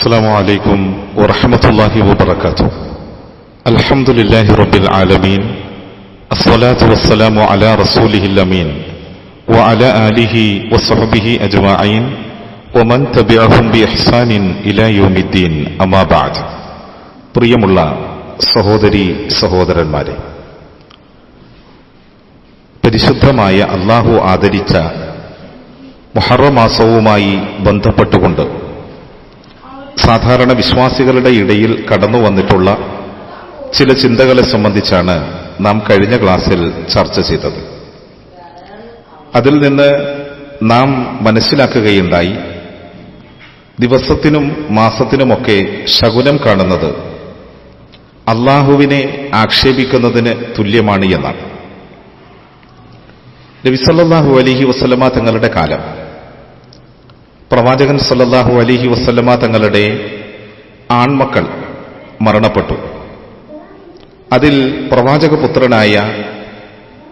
السلام عليكم ورحمة الله وبركاته الحمد لله رب العالمين الصلاة والسلام على رسوله الأمين وعلى آله وصحبه أجمعين ومن تبعهم بإحسان إلى يوم الدين أما بعد പ്രിയമുള്ള സഹോദരി സഹോദരന്മാരെ പരിശുദ്ധമായ അള്ളാഹു ആദരിച്ച മുഹറമാസവുമായി ബന്ധപ്പെട്ടുകൊണ്ട് സാധാരണ വിശ്വാസികളുടെ ഇടയിൽ കടന്നു വന്നിട്ടുള്ള ചില ചിന്തകളെ സംബന്ധിച്ചാണ് നാം കഴിഞ്ഞ ക്ലാസ്സിൽ ചർച്ച ചെയ്തത്. അതിൽ നിന്ന് നാം മനസ്സിലാക്കുകയുണ്ടായി ദിവസത്തിനും മാസത്തിനുമൊക്കെ ശകുനം കാണുന്നത് അള്ളാഹുവിനെ ആക്ഷേപിക്കുന്നതിന് തുല്യമാണ് എന്നാണ്. നബിസല്ലാഹു അലഹി വസ്ലമ തങ്ങളുടെ കാലം പ്രവാചകൻ സല്ലാഹു അലിഹി വസ്ലമ തങ്ങളുടെ ആൺമക്കൾ മരണപ്പെട്ടു. അതിൽ പ്രവാചകപുത്രനായ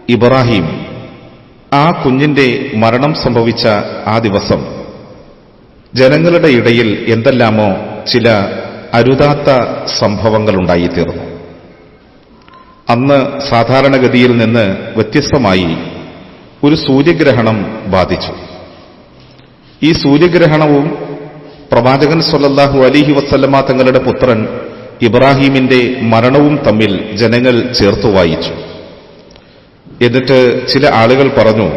ഇബ്രാഹിം ആ കുഞ്ഞിന്റെ മരണം സംഭവിച്ച ആ ദിവസം ജനങ്ങളുടെ ഇടയിൽ എന്തെല്ലാമോ ചില അരുതാത്ത സംഭവങ്ങൾ ഉണ്ടായിത്തീർന്നു അന്ന് സാധാരണഗതിയിൽ നിന്ന് വ്യത്യസ്തമായി ഒരു സൂര്യഗ്രഹണം ബാധിച്ചു. ഈ സൂര്യഗ്രഹണവും പ്രവാചകൻ സൊല്ലാഹു അലിഹി വസ്ല്ലമ തങ്ങളുടെ പുത്രൻ ഇബ്രാഹീമിന്റെ മരണവും തമ്മിൽ ജനങ്ങൾ ചേർത്തു വായിച്ചു. എന്നിട്ട് ചില ആളുകൾ പറഞ്ഞു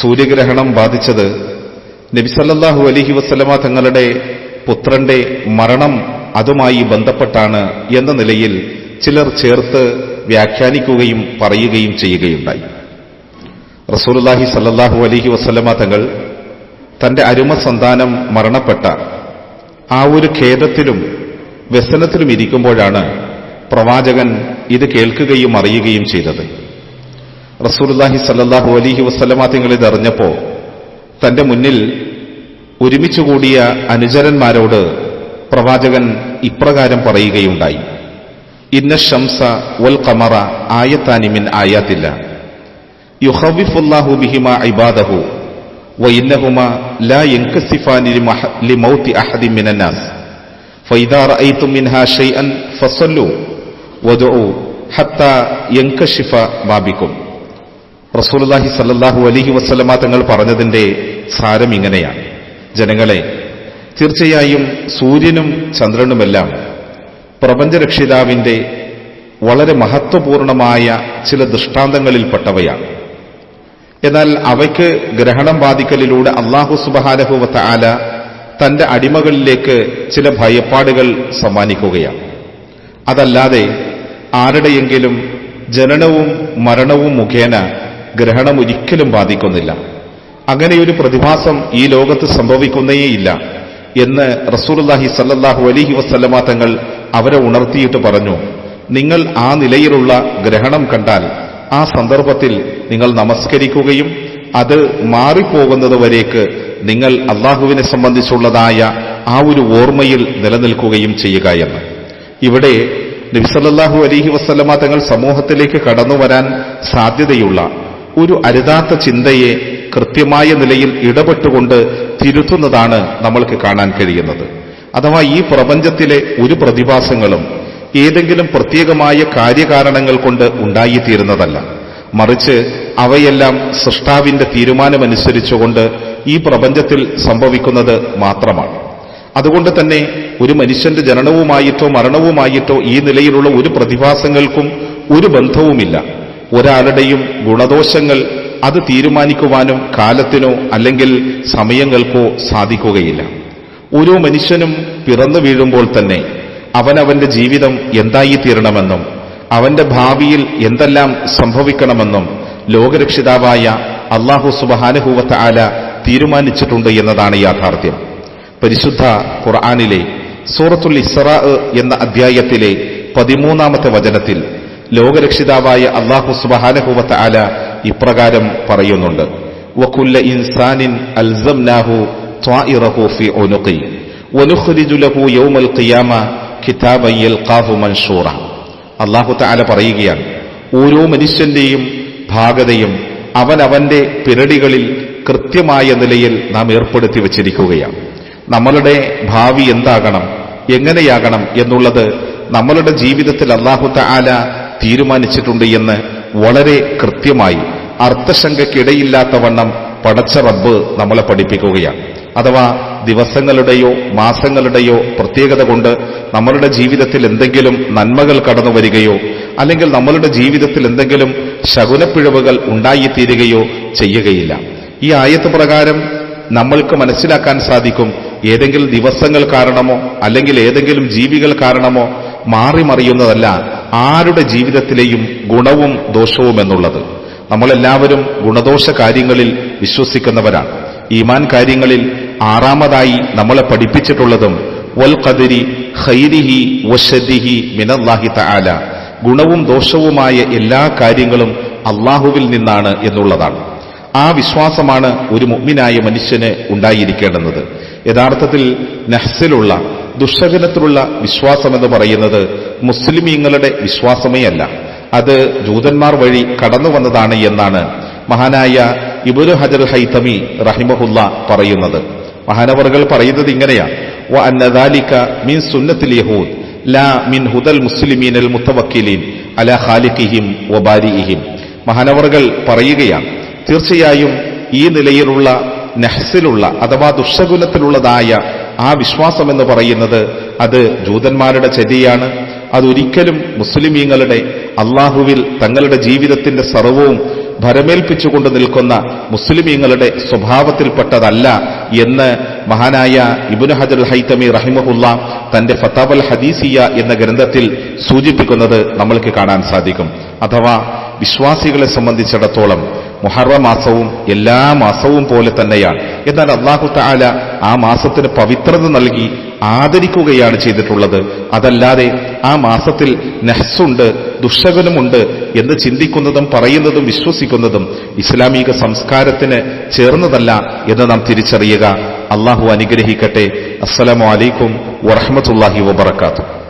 സൂര്യഗ്രഹണം ബാധിച്ചത് നബിസല്ലാഹു അലിഹി വസ്ലമ തങ്ങളുടെ പുത്രന്റെ മരണം അതുമായി ബന്ധപ്പെട്ടാണ് എന്ന നിലയിൽ ചിലർ ചേർത്ത് വ്യാഖ്യാനിക്കുകയും പറയുകയും ചെയ്യുകയുണ്ടായി. റസൂലുല്ലാഹി സല്ലാഹു അലിഹി വസ്ലമ തങ്ങൾ തന്റെ അരുമ സന്താനം മരണപ്പെട്ട ആ ഒരു ഖേദത്തിലും വ്യസനത്തിലും ഇരിക്കുമ്പോഴാണ് പ്രവാചകൻ ഇത് കേൾക്കുകയും അറിയുകയും ചെയ്തത്. റസൂർലാഹി സല്ലാഹു അലിഹി വസ്ലമാ തങ്ങൾ ഇതറിഞ്ഞപ്പോ തന്റെ മുന്നിൽ ഒരുമിച്ചുകൂടിയ അനുചരന്മാരോട് പ്രവാചകൻ ഇപ്രകാരം പറയുകയുണ്ടായി. ഇന്ന ഷംസ വൽ കമറ ആയത്താനിമിൻ ആയാത്തില്ല. യുഹവിഫുല്ലാഹു ബിഹിമ ഇബാദഹു. وإنهما لا ينكسفان لموت أحد من الناس فإذا رأيتم منها شيئا فصلوا ودعوا حتى ينكشف ما بكم റസൂലുള്ളാഹി സല്ലല്ലാഹു അലൈഹി വസല്ലമ തങ്ങൾ പറഞ്ഞതിന്റെ സാരം ഇങ്ങനെയാണ് ജനങ്ങളെ തീർച്ചയായും സൂര്യനും ചന്ദ്രനുമെല്ലാം പ്രപഞ്ചരക്ഷിതാവിന്റെ വളരെ മഹത്വപൂർണമായ ചില ദൃഷ്ടാന്തങ്ങളിൽപ്പെട്ടവയാണ് എന്നാൽ അവയ്ക്ക് ഗ്രഹണം ബാധിക്കലിലൂടെ അള്ളാഹു സുബഹാനഹുവത്ത ആല തന്റെ അടിമകളിലേക്ക് ചില ഭയപ്പാടുകൾ സമ്മാനിക്കുകയാണ്. അതല്ലാതെ ആരുടെയെങ്കിലും ജനനവും മരണവും മുഖേന ഗ്രഹണം ഒരിക്കലും ബാധിക്കുന്നില്ല. അങ്ങനെയൊരു പ്രതിഭാസം ഈ ലോകത്ത് സംഭവിക്കുന്നേയില്ല എന്ന് റസൂർല്ലാഹി സല്ലാഹു അലിഹി വസ്ലമാ തങ്ങൾ അവരെ ഉണർത്തിയിട്ട് പറഞ്ഞു. നിങ്ങൾ ആ നിലയിലുള്ള ഗ്രഹണം കണ്ടാൽ ആ സന്ദർഭത്തിൽ നിങ്ങൾ നമസ്കരിക്കുകയും അത് മാറിപ്പോകുന്നത് വരേക്ക് നിങ്ങൾ അള്ളാഹുവിനെ സംബന്ധിച്ചുള്ളതായ ആ ഒരു ഓർമ്മയിൽ നിലനിൽക്കുകയും ചെയ്യുക എന്ന്. ഇവിടെ നബിസല്ലാഹു അലഹി വസ്ലമ തങ്ങൾ സമൂഹത്തിലേക്ക് കടന്നു വരാൻ സാധ്യതയുള്ള ഒരു അരുതാത്ത ചിന്തയെ കൃത്യമായ നിലയിൽ ഇടപെട്ടുകൊണ്ട് തിരുത്തുന്നതാണ് നമ്മൾക്ക് കാണാൻ കഴിയുന്നത്. അഥവാ ഈ പ്രപഞ്ചത്തിലെ ഒരു പ്രതിഭാസങ്ങളും ഏതെങ്കിലും പ്രത്യേകമായ കാര്യകാരണങ്ങൾ കൊണ്ട് ഉണ്ടായിത്തീരുന്നതല്ല. മറിച്ച് അവയെല്ലാം സൃഷ്ടാവിന്റെ തീരുമാനമനുസരിച്ചുകൊണ്ട് ഈ പ്രപഞ്ചത്തിൽ സംഭവിക്കുന്നത് മാത്രമാണ്. അതുകൊണ്ട് തന്നെ ഒരു മനുഷ്യന്റെ ജനനവുമായിട്ടോ മരണവുമായിട്ടോ ഈ നിലയിലുള്ള ഒരു പ്രതിഭാസങ്ങൾക്കും ഒരു ബന്ധവുമില്ല. ഒരാളുടെയും ഗുണദോഷങ്ങൾ അത് തീരുമാനിക്കുവാനും കാലത്തിനോ അല്ലെങ്കിൽ സമയങ്ങൾക്കോ സാധിക്കുകയില്ല. ഓരോ മനുഷ്യനും പിറന്നു വീഴുമ്പോൾ തന്നെ അവനവന്റെ ജീവിതം എന്തായിത്തീരണമെന്നും അവന്റെ ഭാവിയിൽ എന്തെല്ലാം സംഭവിക്കണമെന്നും ലോകരക്ഷിതാവായ അള്ളാഹു സുബഹാനുഭൂവത്ത ആല തീരുമാനിച്ചിട്ടുണ്ട് എന്നതാണ് യാഥാർത്ഥ്യം. പരിശുദ്ധ ഖുർആാനിലെ സൂറത്തുൽ ഇസ്റ എന്ന അധ്യായത്തിലെ പതിമൂന്നാമത്തെ വചനത്തിൽ ലോകരക്ഷിതാവായ അള്ളാഹു സുബഹാനുഭൂവത്ത ആല ഇപ്രകാരം പറയുന്നുണ്ട്. വക്കുല്ല ഇൻസാനിൻ അൽസംനാഹു ത്വാഇറഹു ഫി ഒനുഖി ലഹു യൗമൽ ഖിയാമ അള്ളാഹു താല പറയുകയാണ് ഓരോ മനുഷ്യന്റെയും ഭാഗതയും അവനവന്റെ പിരടികളിൽ കൃത്യമായ നിലയിൽ നാം ഏർപ്പെടുത്തി വച്ചിരിക്കുകയാണ്. നമ്മളുടെ ഭാവി എന്താകണം എങ്ങനെയാകണം എന്നുള്ളത് നമ്മളുടെ ജീവിതത്തിൽ അള്ളാഹു താല തീരുമാനിച്ചിട്ടുണ്ട് എന്ന് വളരെ കൃത്യമായി അർത്ഥശങ്കയ്ക്കിടയില്ലാത്ത വണ്ണം പടച്ച റബ്ബ് നമ്മളെ പഠിപ്പിക്കുകയാണ്. അഥവാ ദിവസങ്ങളുടെയോ മാസങ്ങളുടെയോ പ്രത്യേകത കൊണ്ട് നമ്മളുടെ ജീവിതത്തിൽ എന്തെങ്കിലും നന്മകൾ കടന്നു വരികയോ അല്ലെങ്കിൽ നമ്മളുടെ ജീവിതത്തിൽ എന്തെങ്കിലും ശകുനപ്പിഴവുകൾ ഉണ്ടായിത്തീരുകയോ ചെയ്യുകയില്ല. ഈ ആയത്ത് പ്രകാരം നമ്മൾക്ക് മനസ്സിലാക്കാൻ സാധിക്കും ഏതെങ്കിലും ദിവസങ്ങൾ കാരണമോ അല്ലെങ്കിൽ ഏതെങ്കിലും ജീവികൾ കാരണമോ മാറി മറിയുന്നതല്ല ആരുടെ ജീവിതത്തിലെയും ഗുണവും ദോഷവും എന്നുള്ളത്. നമ്മളെല്ലാവരും ഗുണദോഷ കാര്യങ്ങളിൽ വിശ്വസിക്കുന്നവരാണ്. ഈമാൻ കാര്യങ്ങളിൽ ആറാമതായി നമ്മളെ പഠിപ്പിച്ചിട്ടുള്ളതും വൽ ഖദരി ഖൈരിഹി വശദിഹി മിനല്ലാഹി തആല ഗുണവും ദോഷവുമായ എല്ലാ കാര്യങ്ങളും അള്ളാഹുവിൽ നിന്നാണ് എന്നുള്ളതാണ്. ആ വിശ്വാസമാണ് ഒരു മുഗ്മിനായ മനുഷ്യന് ഉണ്ടായിരിക്കേണ്ടുന്നത്. യഥാർത്ഥത്തിൽ നഹ്സിലുള്ള ദുഷകനത്തിലുള്ള വിശ്വാസം എന്ന് പറയുന്നത് മുസ്ലിമീങ്ങളുടെ വിശ്വാസമേ അല്ല. അത് ജൂതന്മാർ വഴി കടന്നു വന്നതാണ് എന്നാണ് മഹാനായ ഇബുരു ഹജർ ഹൈതമി റഹിമഹുല്ല പറയുന്നത്. മഹാനവറുകൾ പറയുന്നത് ഇങ്ങനെയാണ് സുന്നത്തിൽ യഹൂദ് ലാ മിൻ ഹുദൽ അല ഖാലിഖിഹിം വബാരിഹിം മഹാനവറുകൾ പറയുകയാണ് തീർച്ചയായും ഈ നിലയിലുള്ള നെഹ്സിലുള്ള അഥവാ ദുഷഗുണത്തിലുള്ളതായ ആ വിശ്വാസം എന്ന് പറയുന്നത് അത് ജൂതന്മാരുടെ ചര്യയാണ് അതൊരിക്കലും മുസ്ലിമീങ്ങളുടെ അള്ളാഹുവിൽ തങ്ങളുടെ ജീവിതത്തിന്റെ സർവവും ഭരമേൽപ്പിച്ചുകൊണ്ട് നിൽക്കുന്ന മുസ്ലിമീങ്ങളുടെ സ്വഭാവത്തിൽപ്പെട്ടതല്ല എന്ന് മഹാനായ ഇബുൻ ഹജർ ഹൈത്തമി റഹിമഹുല്ല തന്റെ ഫത്താബൽ ഹദീസിയ എന്ന ഗ്രന്ഥത്തിൽ സൂചിപ്പിക്കുന്നത് നമ്മൾക്ക് കാണാൻ സാധിക്കും. അഥവാ വിശ്വാസികളെ സംബന്ധിച്ചിടത്തോളം മുഹറ മാസവും എല്ലാ മാസവും പോലെ തന്നെയാണ്. എന്നാൽ അള്ളാഹു താല ആ മാസത്തിന് പവിത്രത നൽകി ആദരിക്കുകയാണ് ചെയ്തിട്ടുള്ളത്. അതല്ലാതെ ആ മാസത്തിൽ നെഹ്സുണ്ട് ദുഷകനുമുണ്ട് എന്ന് ചിന്തിക്കുന്നതും പറയുന്നതും വിശ്വസിക്കുന്നതും ഇസ്ലാമിക സംസ്കാരത്തിന് ചേർന്നതല്ല എന്ന് നാം തിരിച്ചറിയുക. അള്ളാഹു അനുഗ്രഹിക്കട്ടെ. അസ്സലാമു അലൈക്കും വറഹമത്തല്ലാഹി വബർക്കാത്തു